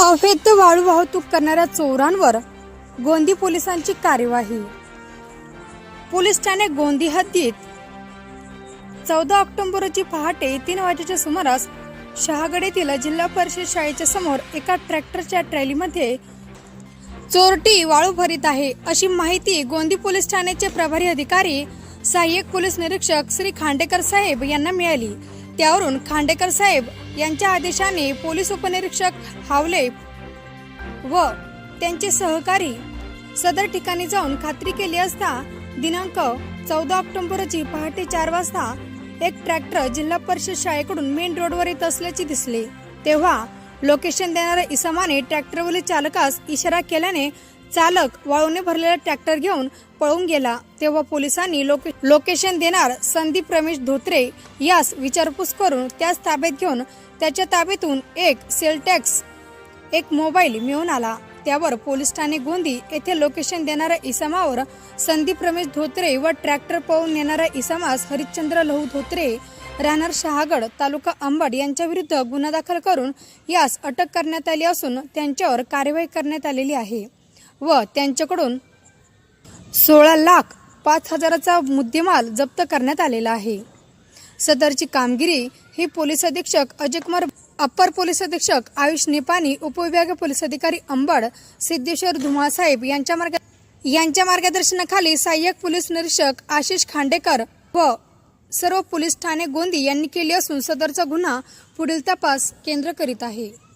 अवैध वाळू वाहतूक करणाऱ्या चोरांवर गोंदी पोलिसांची कार्यवाही. पोलीस ठाणे गोंदी हद्दीत चौदा ऑक्टोबर रोजी पहाटे तीन वाजेच्या सुमारास शहागड येथील जिल्हा परिषद शाळेच्या समोर एका ट्रॅक्टरच्या ट्रॅलीमध्ये चोरटी वाळू भरीत आहे अशी माहिती गोंदी पोलीस ठाण्याचे प्रभारी अधिकारी सहाय्यक पोलीस निरीक्षक श्री खांडेकर साहेब यांना मिळाली. त्यावरून खांडेकर साहेब यांच्या आदेशाने पोलीस उपनिरीक्षक हावले व त्यांचे सहकारी सदर ठिकाणी जाऊन खात्री केली असता दिनांक चौदा ऑक्टोबर रोजी पहाटे चार वाजता एक ट्रॅक्टर जिल्हा परिषद शाळेकडून मेन रोडवर येत असल्याचे दिसले. तेव्हा लोकेशन देणाऱ्या इसमाने ट्रॅक्टरवरील चालकास इशारा केल्याने चालक वाळूने भरलेला ट्रॅक्टर घेऊन पळून गेला. तेव्हा पोलिसांनी लोके- लोकेशन देणार संदीप रमेश धोत्रे यास विचारपूस करून त्यास ताब्यात घेऊन त्याच्या ताब्यातून एक सेलटॅक्स एक मोबाईल मिळून आला. त्यावर पोलीस ठाणे गोंदी येथे लोकेशन देणाऱ्या इसमावर संदीप रमेश धोत्रे व ट्रॅक्टर पळून नेणाऱ्या इसमास हरिश्चंद्र लहू धोत्रे राहणार शहागड तालुका अंबड यांच्या विरुद्ध गुन्हा दाखल करून यास अटक करण्यात आली असून त्यांच्यावर कार्यवाही करण्यात आलेली आहे व त्यांच्याकडून सोळा लाख पाच हजाराचा मुद्देमाल जप्त करण्यात आलेला आहे. सदरची कामगिरी ही पोलीस अधीक्षक अजय कुमार अप्पर पोलीस अधीक्षक आयुष निपाणी उपविभागीय पोलीस अधिकारी अंबड सिद्धेश्वर धुमासाहेब यांच्या मार्ग यांच्या मार्गदर्शनाखाली सहाय्यक पोलीस निरीक्षक आशिष खांडेकर व सर्व पोलीस ठाणे गोंदी यांनी केली असून सदरचा गुन्हा पुढील तपास केंद्र करीत आहे.